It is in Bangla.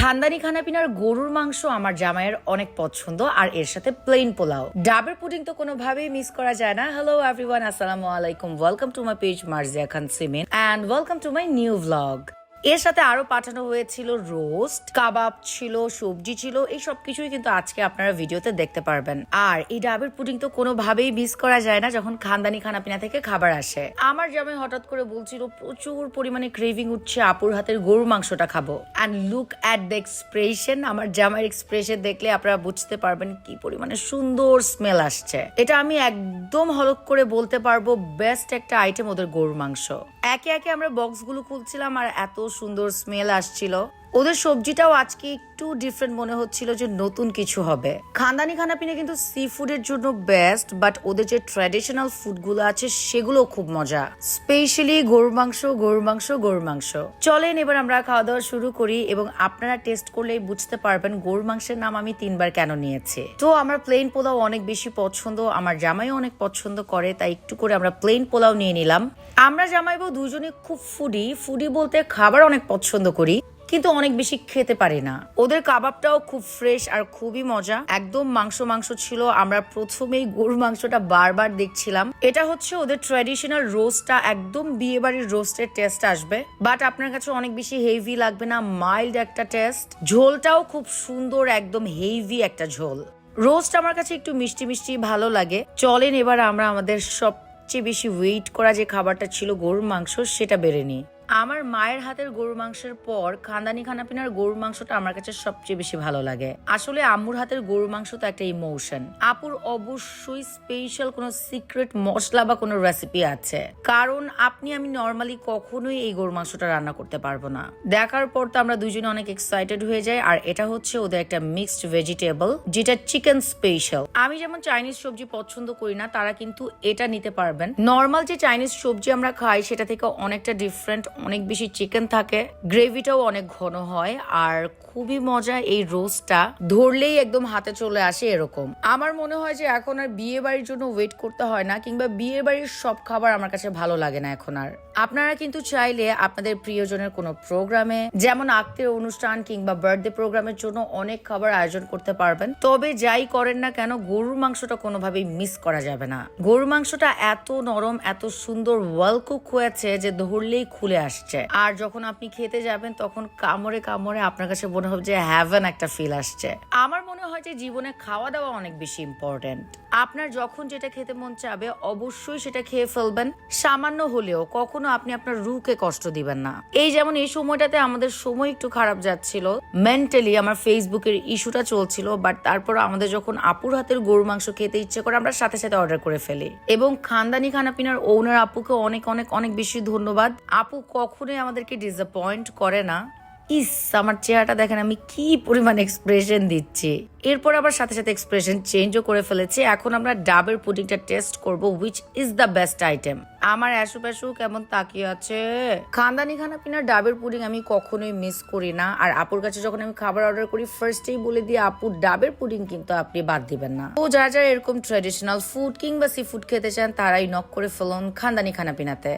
খানদানি খানাপিনার গরুর মাংস আমার জামাইয়ের অনেক পছন্দ, আর এর সাথে প্লেন পোলাও। ডাবের পুডিং তো কোনোভাবেই মিস করা যায় না। হ্যালো এভরিওয়ান আসসালামু আলাইকুম। Welcome to my page Marzia Khan cement and welcome to my new vlog এর সাথে আরও পাঠানো হয়েছিল রোস্ট, কাবাব ছিল, সবজি ছিল, এই সব কিছুই কিন্তু আজকে আপনারা ভিডিওতে দেখতে পারবেন। আর এই ডাবের পুডিং তো কোনোভাবেই মিস করা যায় না যখন খানদানি, খানাপিনা থেকে খাবার আসে। আমার জামাই হঠাৎ করে বলছিল, প্রচুর পরিমাণে ক্রেভিং উঠছে, আপুর হাতের গরুর মাংসটা খাব। And look at the expression আমার জামার এক্সপ্রেশন দেখলে আপনারা বুঝতে পারবেন কি পরিমাণে সুন্দর স্মেল আসছে। এটা আমি একদম হলক করে বলতে পারব বেস্ট একটা আইটেম ওদের গরুর মাংস। একে একে আমরা বক্সগুলো খুলছিলাম আর এত সুন্দর স্মেল আসছিল। ওদের সবজিটাও আজকে একটু ডিফারেন্ট মনে হচ্ছিল যে নতুন কিছু হবে। খানদানি, খানাপিনে কিন্তু সি ফুডের জন্য বেস্ট বাট ওদের যে ট্র্যাডিশনাল ফুডগুলো আছে সেগুলো খুব মজা। স্পেশালি গরুর মাংস গরুর মাংস গরুর মাংস। চলেন এবার আমরা খাওয়া দাওয়া শুরু করি এবং আপনারা টেস্ট করলেই বুঝতে পারবেন গরুর মাংসের নাম আমি তিনবার কেন নিয়েছি। তো আমার প্লেন পোলাও অনেক বেশি পছন্দ, আমার জামাইও অনেক পছন্দ করে, তাই একটু করে আমরা প্লেন পোলাও নিয়ে নিলাম। আমরা জামাই বউ দুজনে খুব ফুডি ফুডি বলতে খাবার অনেক পছন্দ করি, কিন্তু অনেক বেশি খেতে পারি না। ওদের কাবাবটাও খুব ফ্রেশ আর খুবই মজা। একদম মাংস মাংস ছিল। আমরা প্রথমেই গরুর মাংসটা বারবার দেখছিলাম। এটা হচ্ছে ওদের ট্র্যাডিশনাল রোস্টটা একদম বিয়ে বাড়ির রোস্টের টেস্ট আসবে। বাট আপনার কাছে অনেক বেশি হেভি লাগবে না মাইল্ড একটা টেস্ট ঝোলটাও খুব সুন্দর, একদম হেভি একটা ঝোল। রোস্ট আমার কাছে একটু মিষ্টি মিষ্টি ভালো লাগে। চলেন এবার আমরা আমাদের সবচেয়ে বেশি ওয়েট করা যে খাবারটা ছিল গরুর মাংস সেটা বেড়ে নিই। আমার মায়ের হাতের গরুর মাংসের পর খানদানি, খানাপিনার গরুর মাংসটা আমার কাছে সবচেয়ে বেশি ভালো লাগে। আসলে আম্মুর হাতের গরুর মাংস তো একটা ইমোশন আপুর অবশ্যই স্পেশাল কোনো সিক্রেট মশলা বা কোনো রেসিপি আছে। কারণ আপনি, আমি নর্মালি কখনোই এই গরুর মাংসটা রান্না করতে পারব না। দেখার পর তো আমরা দুজনে অনেক এক্সাইটেড হয়ে যাই, আর এটা হচ্ছে ওদের একটা মিক্সড ভেজিটেবল যেটা চিকেন স্পেশাল আমি যেমন চাইনিজ সবজি পছন্দ করি না, তারা কিন্তু এটা নিতে পারবেন। নর্মাল যে চাইনিজ সবজি আমরা খাই, সেটা থেকে অনেকটা ডিফারেন্ট অনেক বেশি চিকেন থাকে। গ্রেভিটাও অনেক ঘন হয়, আর খুবই মজা এই রোস্টটা ধরলেই একদম হাতে চলে আসে এরকম। আমার মনে হয় যে এখন আর বিয়ে বাড়ির জন্য ওয়েট করতে হয় না, কিংবা বিয়ে বাড়ির সব খাবার আমার কাছে ভালো লাগে না এখন আর। আপনারা কিন্তু চাইলে আপনাদের প্রিয়জনের কোনো প্রোগ্রামে যেমন আত্মীয় অনুষ্ঠান কিংবা বার্থডে প্রোগ্রামের জন্য অনেক খাবার আয়োজন করতে পারবেন। তবে যাই করেন না কেন, গরুর মাংসটা কোনোভাবেই মিস করা যাবে না। গরুর মাংসটা এত নরম, এত সুন্দর ওয়েল কুক হয়েছে যে ধরলেই খুলে আসছে। আর যখন আপনি খেতে যাবেন, তখন কামড়ে কামড়ে আপনার কাছে মনে হবে যে, হ্যাভেন একটা ফিল আসছে। আমার হয় যে জীবনে খাওয়া দাওয়া অনেক বেশি ইম্পর্টেন্ট আপনার যখন যেটা খেতে মন চাবে, অবশ্যই সেটা খেয়ে ফেলবেন। সামান্য হলেও কখনো আপনি আপনার রুকে কষ্ট দিবেন না। এই যেমন এই সময়টাতে আমাদের সময় একটু খারাপ যাচ্ছিল মেন্টালি আমার ফেসবুকের ইস্যুটা চলছিল বাট তারপর আমাদের যখন আপুর হাতের গরু মাংস খেতে ইচ্ছে করে, আমরা সাথে সাথে অর্ডার করে ফেলি। এবং খানদানি খানাপিনার ওনার আপুকে অনেক অনেক অনেক বেশি ধন্যবাদ। আপু কখনোই আমাদেরকে ডিসঅ্যাপয়েন্ট করে না। ইস, আমার চেহারাটা দেখেন, আমি কি পরিমাণ এক্সপ্রেশন দিচ্ছি। এরপর আবার সাথে সাথে এক্সপ্রেশন চেঞ্জও করে ফেলেছি। এখন আমরা ডাবের পুডিংটা টেস্ট করব which is the best item আমার অ্যাসু প্যাসু কেমন তাকিয়ে আছে? খানদানি খানা পিনার ডাবের পুডিং আমি কখনোই মিস করি না। আর আপুর কাছে যখন আমি খাবার অর্ডার করি ফার্স্টেই বলে দিই আপুর ডাবের পুডিং কিন্তু আপনি বাদ দিবেন না। তো যারা যারা এরকম ট্রেডিশনাল ফুড কিংবা সি ফুড খেতে চান, তারাই নক করে ফেলুন খানদানি খানা পিনাতে।